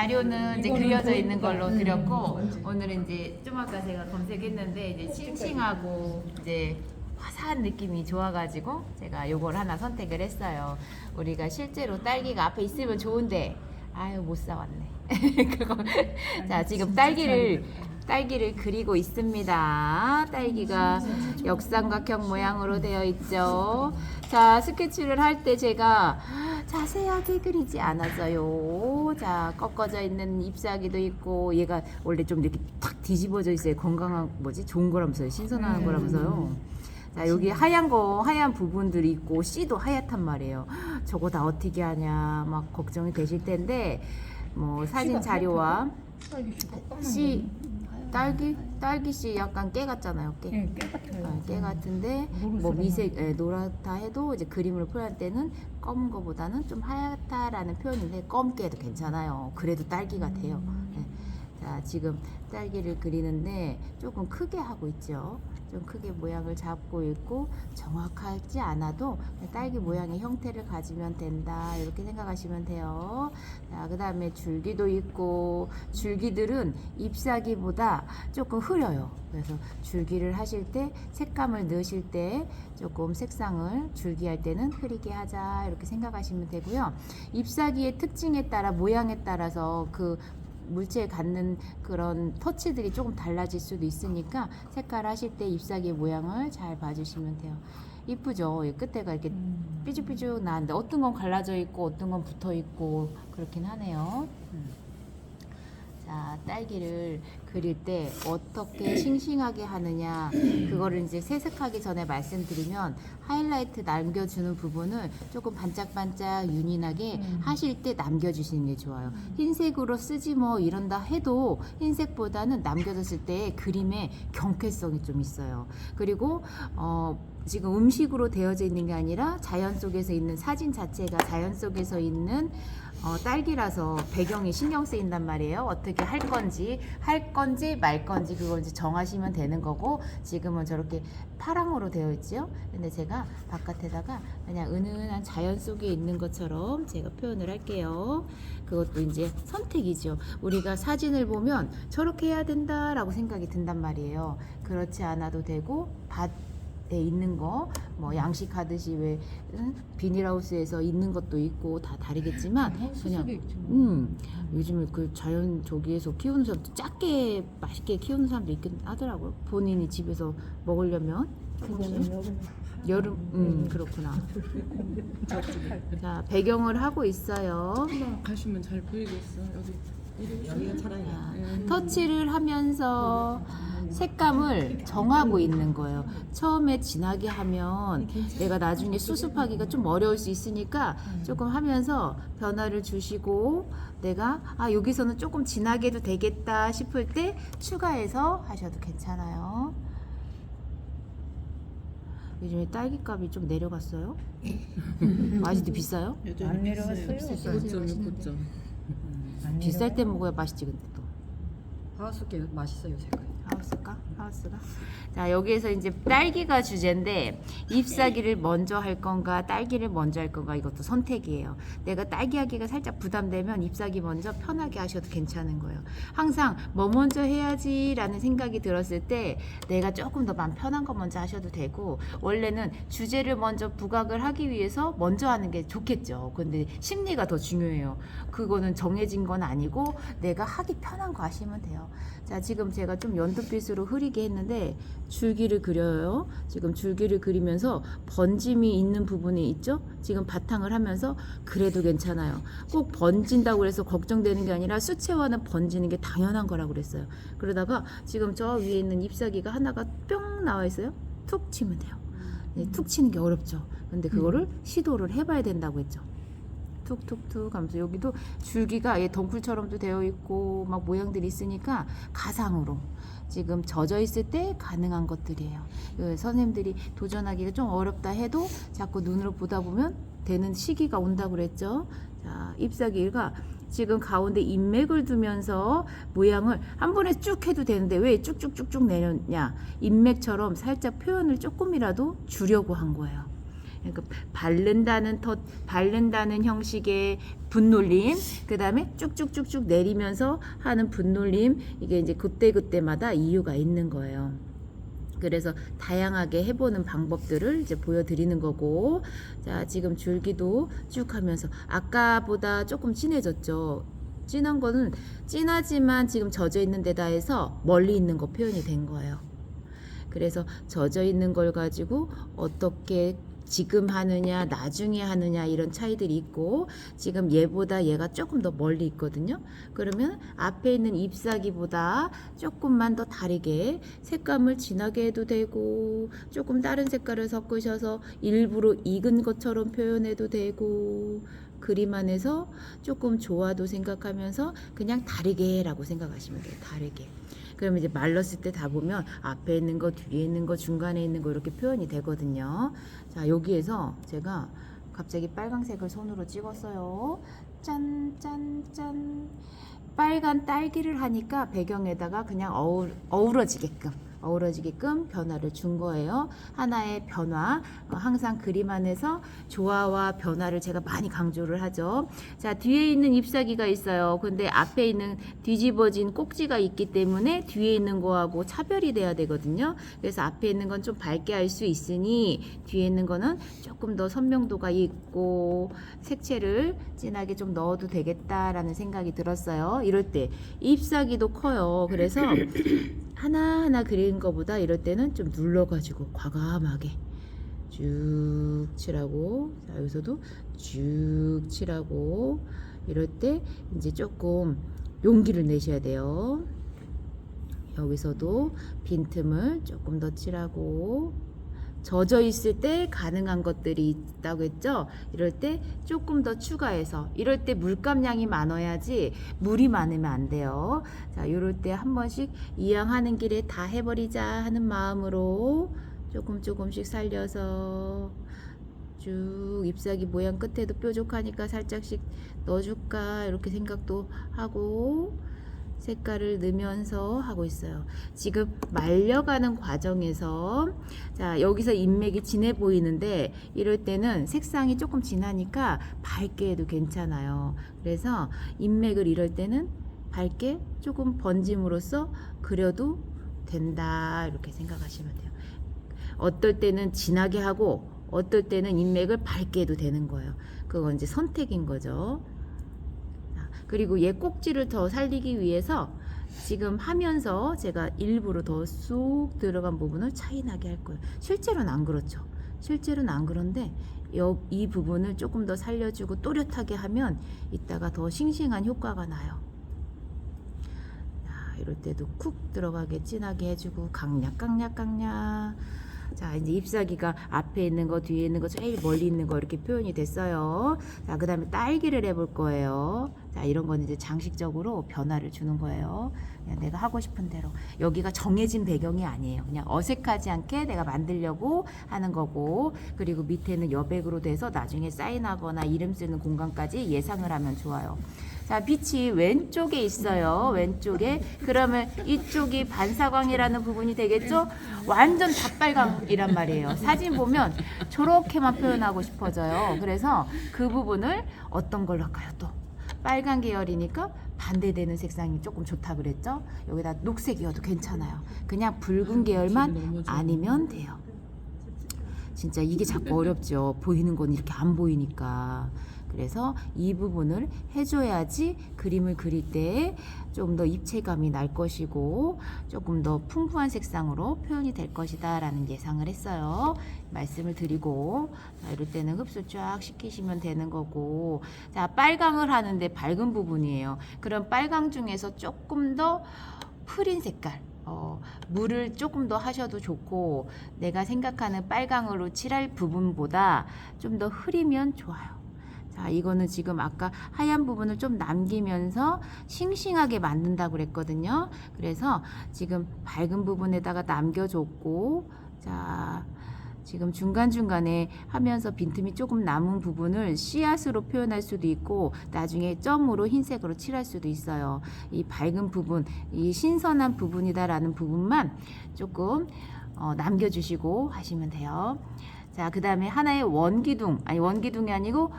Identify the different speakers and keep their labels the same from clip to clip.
Speaker 1: 자료는 이제 그려져 있는. 걸로
Speaker 2: 음,
Speaker 1: 드렸고? 오늘은 이제 좀 아까 제가 검색했는데 이제 싱싱하고 이제 화사한 느낌이 좋아가지고 제가 요걸 하나 선택을 했어요. 우리가 실제로 딸기가 앞에 있으면 좋은데 아유 못 사왔네. 그거 자 지금 딸기를 딸기를 그리고 있습니다. 딸기가 역삼각형 모양으로 되어 있죠. 자, 스케치를 할 때 제가 자세하게 그리지 않았어요. 자, 꺾어져 있는 잎사귀도 있고 얘가 원래 좀 이렇게 탁 뒤집어져 있어요. 건강한 뭐지? 좋은 거라면서요. 신선한
Speaker 2: 음.
Speaker 1: 거라면서요. 자, 여기 하얀 거, 하얀 부분들이 있고 씨도 하얗단 말이에요. 저거 다 어떻게 하냐 막 걱정이 되실 텐데 뭐 사진 자료와
Speaker 2: 까만
Speaker 1: 씨
Speaker 2: 거.
Speaker 1: 딸기 딸기 씨 약간 깨 같잖아요. 깨.
Speaker 2: 예, 깨 같아요.
Speaker 1: 아, 깨 같은데 뭐 미색 예, 노랗다 해도 이제 그림을 표현할 때는 검은 거보다는 좀 하얗다라는 표현인데 검게도 괜찮아요. 그래도 딸기 같아요. 예. 자 지금 딸기를 그리는데 조금 크게 하고 있죠. 좀 크게 모양을 잡고 있고 정확하지 않아도 딸기 모양의 형태를 가지면 된다 이렇게 생각하시면 돼요. 자 그다음에 줄기도 있고 줄기들은 잎사귀보다 조금 흐려요. 그래서 줄기를 하실 때 색감을 넣으실 때 조금 색상을 줄기할 때는 흐리게 하자 이렇게 생각하시면 되고요. 잎사귀의 특징에 따라 모양에 따라서 그 물체에 갖는 그런 터치들이 조금 달라질 수도 있으니까 색깔 하실 때 잎사귀의 모양을 잘 봐주시면 돼요. 이쁘죠? 이 끝에가 이렇게
Speaker 2: 음.
Speaker 1: 삐죽삐죽 나는데 어떤 건 갈라져 있고 어떤 건 붙어 있고 그렇긴 하네요. 음. 자, 딸기를 그릴 때 어떻게 싱싱하게 하느냐 그거를 이제 세색하기 전에 말씀드리면 하이라이트 남겨주는 부분을 조금 반짝반짝 윤인하게
Speaker 2: 음.
Speaker 1: 하실 때 남겨주시는 게 좋아요. 흰색으로 쓰지 뭐 이런다 해도 흰색보다는 남겨졌을 때 그림의 경쾌성이 좀 있어요. 그리고 어, 지금 음식으로 되어져 있는 게 아니라 자연 속에서 있는 사진 자체가 자연 속에서 있는 어, 딸기라서 배경이 신경 쓰인단 말이에요. 어떻게 할 건지, 할 건지 말 건지 그걸 이제 정하시면 되는 거고 지금은 저렇게 파랑으로 되어 있죠. 근데 제가 바깥에다가 그냥 은은한 자연 속에 있는 것처럼 제가 표현을 할게요. 그것도 이제 선택이죠. 우리가 사진을 보면 저렇게 해야 된다라고 생각이 든단 말이에요. 그렇지 않아도 되고 밭 에 있는 거, 뭐 양식하듯이 왜 응? 비닐하우스에서 있는 것도 있고 다 다르겠지만
Speaker 2: 하우스
Speaker 1: 그냥. 음 요즘에 그 자연 조기에서 키우는 사람도 작게 맛있게 키우는 사람도 있긴 하더라고요. 본인이 집에서 먹으려면
Speaker 2: 그거는 여름
Speaker 1: 여름 음 그렇구나. 자 배경을 하고 있어요.
Speaker 3: 한번 가시면 잘 보이겠어. 여기 음.
Speaker 1: 터치를 하면서 색감을 정하고 있는 거예요. 처음에 진하게 하면 내가 나중에 수습하기가 좀 어려울 수 있으니까 조금 하면서 변화를 주시고 내가 아 여기서는 조금 진하게 해도 되겠다 싶을 때 추가해서 하셔도 괜찮아요. 요즘에 딸기 값이 좀 내려갔어요. 아직도 비싸요?
Speaker 2: 안 내려갔어요.
Speaker 1: 비쌌어요.
Speaker 3: 9점, 9점.
Speaker 2: 안
Speaker 1: 비쌀 때. 먹어야 맛있지 근데 또.
Speaker 4: 하우스게 맛있어요 색깔.
Speaker 1: 하우스가? 하우스가? 자, 여기에서 이제 딸기가 주제인데 잎사귀를 먼저 할 건가 딸기를 먼저 할 건가 이것도 선택이에요. 내가 딸기 하기가 살짝 부담되면 잎사귀 먼저 편하게 하셔도 괜찮은 거예요. 항상 뭐 먼저 해야지라는 생각이 들었을 때 내가 조금 더 마음 편한 거 먼저 하셔도 되고 원래는 주제를 먼저 부각을 하기 위해서 먼저 하는 게 좋겠죠. 근데 심리가 더 중요해요. 그거는 정해진 건 아니고 내가 하기 편한 거 하시면 돼요. 자, 지금 제가 좀 연두빛으로 흐리 게 했는데 줄기를 그려요. 지금 줄기를 그리면서 번짐이 있는 부분이 있죠? 지금 바탕을 하면서 그래도 괜찮아요. 꼭 번진다고 해서 걱정되는 게 아니라 수채화는 번지는 게 당연한 거라고 그랬어요. 그러다가 지금 저 위에 있는 잎사귀가 하나가 뿅 나와 있어요. 툭 치면 돼요. 네, 툭 치는 게 어렵죠. 근데 그거를 시도를 해봐야 된다고 했죠. 툭툭툭 하면서 여기도 줄기가 얘 덩굴처럼도 되어 있고 막 모양들이 있으니까 가상으로 지금 젖어 있을 때 가능한 것들이에요. 그 선생님들이 도전하기가 좀 어렵다 해도 자꾸 눈으로 보다 보면 되는 시기가 온다고 그랬죠. 자, 잎사귀가 지금 가운데 인맥을 두면서 모양을 한 번에 쭉 해도 되는데 왜 쭉쭉쭉쭉 내렸냐? 인맥처럼 살짝 표현을 조금이라도 주려고 한 거예요. 그러니까 바른다는 터 바른다는 형식의 분놀림, 그 다음에 쭉쭉쭉쭉 내리면서 하는 분놀림 이게 이제 그때 그때마다 이유가 있는 거예요. 그래서 다양하게 해보는 방법들을 이제 보여드리는 거고, 자 지금 줄기도 쭉 하면서 아까보다 조금 진해졌죠. 진한 거는 진하지만 지금 젖어 있는 데다 해서 멀리 있는 거 표현이 된 거예요. 그래서 젖어 있는 걸 가지고 어떻게 지금 하느냐, 나중에 하느냐 이런 차이들이 있고 지금 얘보다 얘가 조금 더 멀리 있거든요. 그러면 앞에 있는 잎사귀보다 조금만 더 다르게 색감을 진하게 해도 되고 조금 다른 색깔을 섞으셔서 일부러 익은 것처럼 표현해도 되고 그림 안에서 조금 조화도 생각하면서 그냥 다르게 라고 생각하시면 돼요. 다르게. 그러면 이제 말렀을 때 다 보면 앞에 있는 거, 뒤에 있는 거, 중간에 있는 거 이렇게 표현이 되거든요. 자, 여기에서 제가 갑자기 빨강색을 손으로 찍었어요. 짠, 짠, 짠. 빨간 딸기를 하니까 배경에다가 그냥 어우, 어우러지게끔 어우러지게끔 변화를 준 거예요. 하나의 변화. 어, 항상 그림 안에서 조화와 변화를 제가 많이 강조를 하죠. 자, 뒤에 있는 잎사귀가 있어요. 근데 앞에 있는 뒤집어진 꼭지가 있기 때문에 뒤에 있는 거하고 차별이 돼야 되거든요. 그래서 앞에 있는 건 좀 밝게 할 수 있으니 뒤에 있는 거는 조금 더 선명도가 있고 색채를 진하게 좀 넣어도 되겠다라는 생각이 들었어요. 이럴 때 잎사귀도 커요. 그래서 하나하나 그리 는 것보다 이럴 때는 좀 눌러가지고 과감하게 쭉 칠하고 자, 여기서도 쭉 칠하고 이럴 때 이제 조금 용기를 내셔야 돼요. 여기서도 빈틈을 조금 더 칠하고 젖어 있을 때 가능한 것들이 있다고 했죠. 이럴 때 조금 더 추가해서 이럴 때 물감량이 많아야지 물이 많으면 안 돼요. 자, 이럴 때 한 번씩 이왕하는 길에 다 해버리자 하는 마음으로 조금 조금씩 살려서 쭉 잎사귀 모양 끝에도 뾰족하니까 살짝씩 넣어줄까 이렇게 생각도 하고 색깔을 넣으면서 하고 있어요. 지금 말려가는 과정에서 자 여기서 인맥이 진해 보이는데 이럴 때는 색상이 조금 진하니까 밝게 해도 괜찮아요. 그래서 인맥을 이럴 때는 밝게 조금 번짐으로써 그려도 된다 이렇게 생각하시면 돼요. 어떨 때는 진하게 하고 어떨 때는 인맥을 밝게 해도 되는 거예요. 그건 이제 선택인 거죠. 자, 그리고 얘 꼭지를 더 살리기 위해서 지금 하면서 제가 일부러 더 쑥 들어간 부분을 차이나게 할 거예요. 실제로는 안 그렇죠. 실제로는 안 그런데 여- 이 부분을 조금 더 살려주고 또렷하게 하면 이따가 더 싱싱한 효과가 나요. 자, 이럴 때도 쿡 들어가게 진하게 해주고 강약 강약 강약 자 이제 잎사귀가 앞에 있는 거 뒤에 있는 거 제일 멀리 있는 거 이렇게 표현이 됐어요. 자 그 다음에 딸기를 해볼 거예요. 자 이런 건 이제 장식적으로 변화를 주는 거예요. 내가 하고 싶은 대로. 여기가 정해진 배경이 아니에요. 그냥 어색하지 않게 내가 만들려고 하는 거고 그리고 밑에는 여백으로 돼서 나중에 사인하거나 이름 쓰는 공간까지 예상을 하면 좋아요 자, 빛이 왼쪽에 있어요. 왼쪽에. 그러면 이쪽이 반사광이라는 부분이 되겠죠? 완전 다빨강이란 말이에요. 사진 보면 저렇게만 표현하고 싶어져요. 그래서 그 부분을 어떤 걸로 할까요, 또? 빨간 계열이니까 반대되는 색상이 조금 좋다 그랬죠? 여기다 녹색이어도 괜찮아요. 그냥 붉은 계열만 아니면 돼요. 진짜 이게 자꾸 어렵죠. 보이는 건 이렇게 안 보이니까. 그래서 이 부분을 해줘야지 그림을 그릴 때 좀 더 입체감이 날 것이고 조금 더 풍부한 색상으로 표현이 될 것이다 라는 예상을 했어요. 말씀을 드리고 자, 이럴 때는 흡수 쫙 시키시면 되는 거고 자 빨강을 하는데 밝은 부분이에요. 그럼 빨강 중에서 조금 더 흐린 색깔 어, 물을 조금 더 하셔도 좋고 내가 생각하는 빨강으로 칠할 부분보다 좀 더 흐리면 좋아요. 자, 이거는 지금 아까 하얀 부분을 좀 남기면서 싱싱하게 만든다고 그랬거든요. 그래서 지금 밝은 부분에다가 남겨줬고, 자, 지금 중간중간에 하면서 빈틈이 조금 남은 부분을 씨앗으로 표현할 수도 있고, 나중에 점으로 흰색으로 칠할 수도 있어요. 이 밝은 부분, 이 신선한 부분이다라는 부분만 조금 어, 남겨주시고 하시면 돼요. 자, 그 다음에 하나의 원기둥, 아니 원기둥이 아니고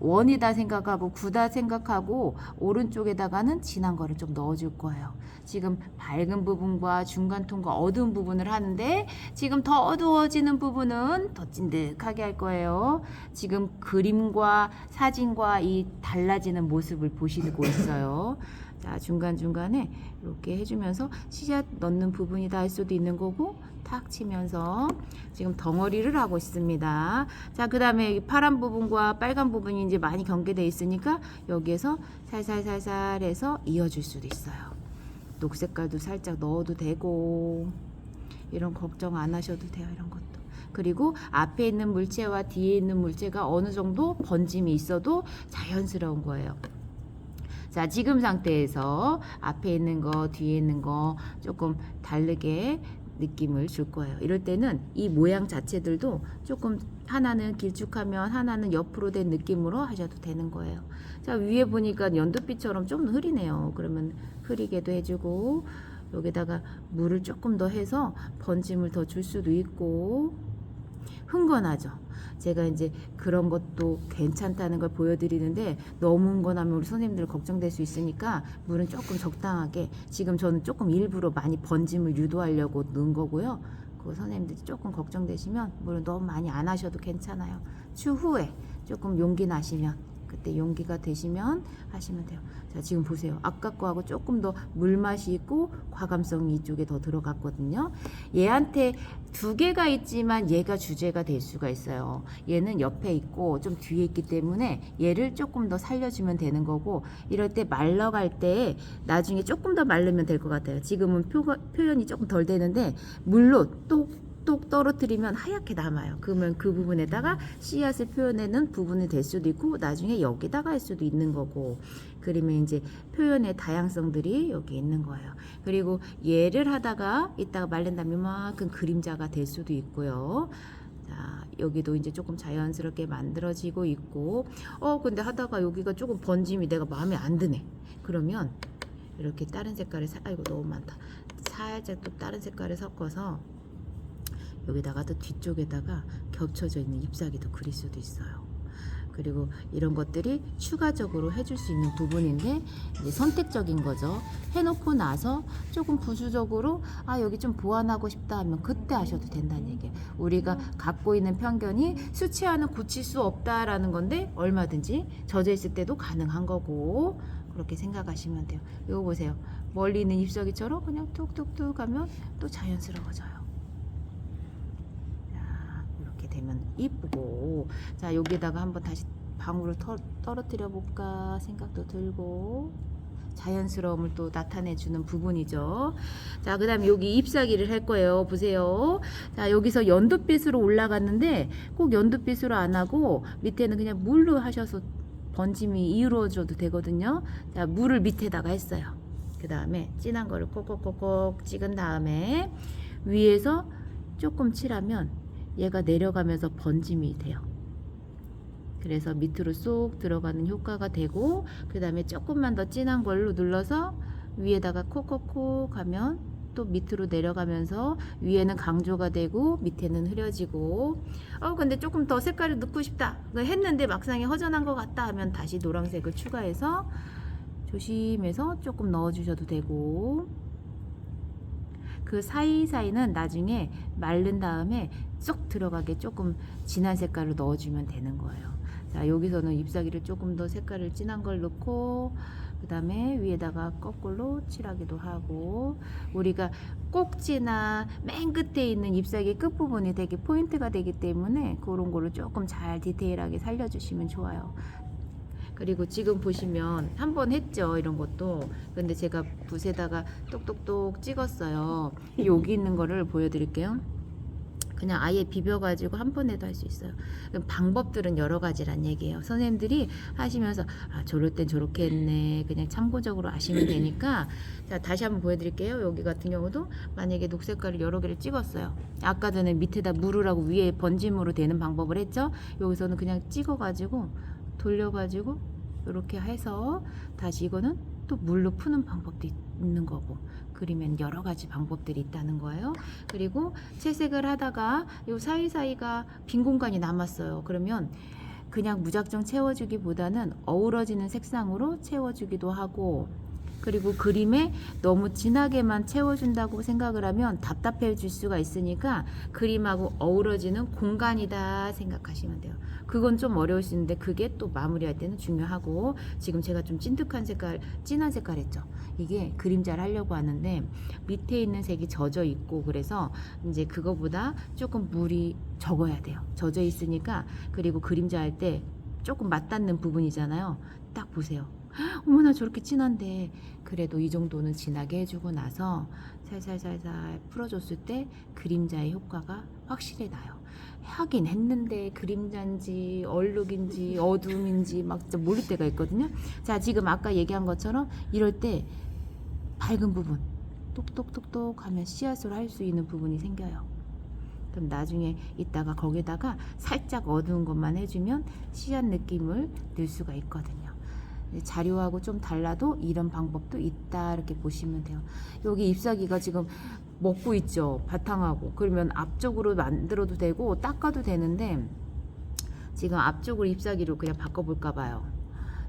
Speaker 1: 원이다 생각하고 구다 생각하고 오른쪽에다가는 진한 거를 좀 넣어줄 거예요. 지금 밝은 부분과 중간 톤과 어두운 부분을 하는데 지금 더 어두워지는 부분은 더 찐득하게 할 거예요. 지금 그림과 사진과 이 달라지는 모습을 보시고 있어요. 자, 중간중간에 이렇게 해주면서 씨앗 넣는 부분이다 할 수도 있는 거고 탁 치면서 지금 덩어리를 하고 있습니다. 자, 그 다음에 파란 부분과 빨간 부분이 이제 많이 경계돼 있으니까 여기에서 살살살살 해서 이어줄 수도 있어요. 녹색깔도 살짝 넣어도 되고 이런 걱정 안 하셔도 돼요. 이런 것도. 그리고 앞에 있는 물체와 뒤에 있는 물체가 어느 정도 번짐이 있어도 자연스러운 거예요. 자, 지금 상태에서 앞에 있는 거, 뒤에 있는 거 조금 다르게 느낌을 줄 거예요. 이럴 때는 이 모양 자체들도 조금 하나는 길쭉하면 하나는 옆으로 된 느낌으로 하셔도 되는 거예요. 자, 위에 보니까 연두빛처럼 좀 흐리네요. 그러면 흐리게도 해주고 여기다가 물을 조금 더 해서 번짐을 더 줄 수도 있고 흥건하죠. 제가 이제 그런 것도 괜찮다는 걸 보여드리는데 너무 흥건하면 우리 선생님들 걱정될 수 있으니까 물은 조금 적당하게 지금 저는 조금 일부러 많이 번짐을 유도하려고 넣은 거고요. 그 선생님들이 조금 걱정되시면 물은 너무 많이 안 하셔도 괜찮아요. 추후에 조금 용기 나시면 그때 용기가 되시면 하시면 돼요. 자, 지금 보세요. 아까 거하고 조금 더 물맛이 있고 과감성이 이쪽에 더 들어갔거든요. 얘한테 두 개가 있지만 얘가 주제가 될 수가 있어요. 얘는 옆에 있고 좀 뒤에 있기 때문에 얘를 조금 더 살려주면 되는 거고 이럴 때 말러갈 때 나중에 조금 더 마르면 될 것 같아요. 지금은 표가, 표현이 조금 덜 되는데 물로 똑똑 떨어뜨리면 하얗게 남아요. 그러면 그 부분에다가 씨앗을 표현하는 부분이 될 수도 있고 나중에 여기다가 할 수도 있는 거고 그러면 이제 표현의 다양성들이 여기 있는 거예요. 그리고 얘를 하다가 이따가 말린 다음에 이만큼 그림자가 될 수도 있고요. 자, 여기도 이제 조금 자연스럽게 만들어지고 있고, 어, 근데 하다가 여기가 조금 번짐이 내가 마음에 안 드네. 그러면 이렇게 다른 색깔을, 사, 아이고, 너무 많다. 살짝 또 다른 색깔을 섞어서 여기다가 또 뒤쪽에다가 겹쳐져 있는 잎사귀도 그릴 수도 있어요. 그리고 이런 것들이 추가적으로 해줄 수 있는 부분인데 선택적인 거죠. 해놓고 나서 조금 부수적으로 아 여기 좀 보완하고 싶다 하면 그때 하셔도 된다는 얘기예요. 우리가 갖고 있는 편견이 수치화는 고칠 수 없다라는 건데 얼마든지 젖어 있을 때도 가능한 거고 그렇게 생각하시면 돼요. 이거 보세요. 멀리 있는 잎사귀처럼 그냥 툭툭툭 하면 또 자연스러워져요. 되면 이쁘고 자 여기다가 한번 다시 방울을 터, 떨어뜨려 볼까 생각도 들고 자연스러움을 또 나타내 주는 부분이죠. 자, 그 다음에 여기 잎사귀를 할 거예요. 보세요. 자, 여기서 연두빛으로 올라갔는데 꼭 연두빛으로 안 하고 밑에는 그냥 물로 하셔서 번짐이 이루어져도 되거든요. 자, 물을 밑에다가 했어요. 그 다음에 진한 거를 꼭꼭꼭꼭 찍은 다음에 위에서 조금 칠하면 얘가 내려가면서 번짐이 돼요. 그래서 밑으로 쏙 들어가는 효과가 되고 그 다음에 조금만 더 진한 걸로 눌러서 위에다가 콕콕콕 하면 또 밑으로 내려가면서 위에는 강조가 되고 밑에는 흐려지고 어 근데 조금 더 색깔을 넣고 싶다 했는데 막상에 허전한 것 같다 하면 다시 노란색을 추가해서 조심해서 조금 넣어 주셔도 되고 그 사이사이는 나중에 마른 다음에 쏙 들어가게 조금 진한 색깔을 넣어주면 되는 거예요. 자 여기서는 잎사귀를 조금 더 색깔을 진한 걸 넣고 그 다음에 위에다가 거꾸로 칠하기도 하고 우리가 꼭지나 맨 끝에 있는 잎사귀 끝부분이 되게 포인트가 되기 때문에 그런 거를 조금 잘 디테일하게 살려주시면 좋아요. 그리고 지금 보시면 한 번 했죠 이런 것도. 근데 제가 붓에다가 똑똑똑 찍었어요. 여기 있는 거를 보여드릴게요. 그냥 아예 비벼가지고 한 번에도 할 수 있어요. 방법들은 여러 가지란 얘기예요. 선생님들이 하시면서 아 저럴 땐 저렇게 했네. 그냥 참고적으로 아시면 되니까. 자 다시 한번 보여드릴게요. 여기 같은 경우도 만약에 녹색깔을 여러 개를 찍었어요. 아까 전에 밑에다 물으라고 위에 번짐으로 되는 방법을 했죠? 여기서는 그냥 찍어가지고 돌려가지고 이렇게 해서 다시 이거는 또 물로 푸는 방법도 있- 있는 거고 그리면 여러 가지 방법들이 있다는 거예요. 그리고 채색을 하다가 요 사이사이가 빈 공간이 남았어요. 그러면 그냥 무작정 채워주기보다는 어우러지는 색상으로 채워주기도 하고 그리고 그림에 너무 진하게만 채워준다고 생각을 하면 답답해질 수가 있으니까 그림하고 어우러지는 공간이다 생각하시면 돼요. 그건 좀 어려울 수 있는데 그게 또 마무리할 때는 중요하고 지금 제가 좀 찐득한 색깔, 진한 색깔 했죠. 이게 그림자를 하려고 하는데 밑에 있는 색이 젖어 있고 그래서 이제 그거보다 조금 물이 적어야 돼요. 젖어 있으니까 그리고 그림자 할 때 조금 맞닿는 부분이잖아요. 딱 보세요. 헉, 어머나 저렇게 진한데 그래도 이 정도는 진하게 해주고 나서 살살살살 풀어줬을 때 그림자의 효과가 확실히 나요. 하긴 했는데 그림자인지 얼룩인지 어둠인지 막 진짜 모를 때가 있거든요. 자 지금 아까 얘기한 것처럼 이럴 때 밝은 부분 똑똑똑똑 하면 씨앗으로 할 수 있는 부분이 생겨요. 그럼 나중에 이따가 거기다가 살짝 어두운 것만 해주면 씨앗 느낌을 낼 수가 있거든요. 자료하고 좀 달라도 이런 방법도 있다 이렇게 보시면 돼요. 여기 잎사귀가 지금 먹고 있죠 바탕하고 그러면 앞쪽으로 만들어도 되고 닦아도 되는데 지금 앞쪽으로 잎사귀로 그냥 바꿔볼까 봐요.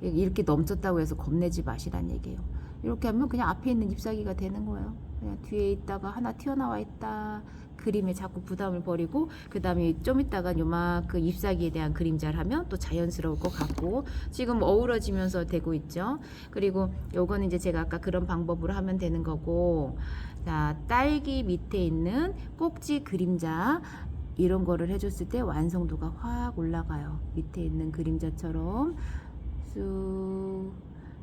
Speaker 1: 이렇게 넘쳤다고 해서 겁내지 마시란 얘기예요. 이렇게 하면 그냥 앞에 있는 잎사귀가 되는 거예요. 그냥 뒤에 있다가 하나 튀어나와 있다. 그림에 자꾸 부담을 버리고 그 다음에 좀 있다가 요만큼 잎사귀에 대한 그림자를 하면 또 자연스러울 것 같고 지금 어우러지면서 되고 있죠. 그리고 요거는 이제 제가 아까 그런 방법으로 하면 되는 거고 자 딸기 밑에 있는 꼭지 그림자 이런 거를 해줬을 때 완성도가 확 올라가요. 밑에 있는 그림자처럼 쑥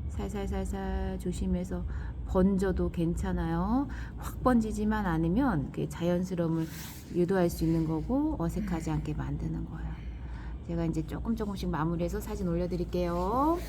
Speaker 1: 살살살살 조심해서 번져도 괜찮아요. 확 번지지만 않으면 그 자연스러움을 유도할 수 있는 거고 어색하지 않게 만드는 거예요. 제가 이제 조금 조금씩 마무리해서 사진 올려드릴게요.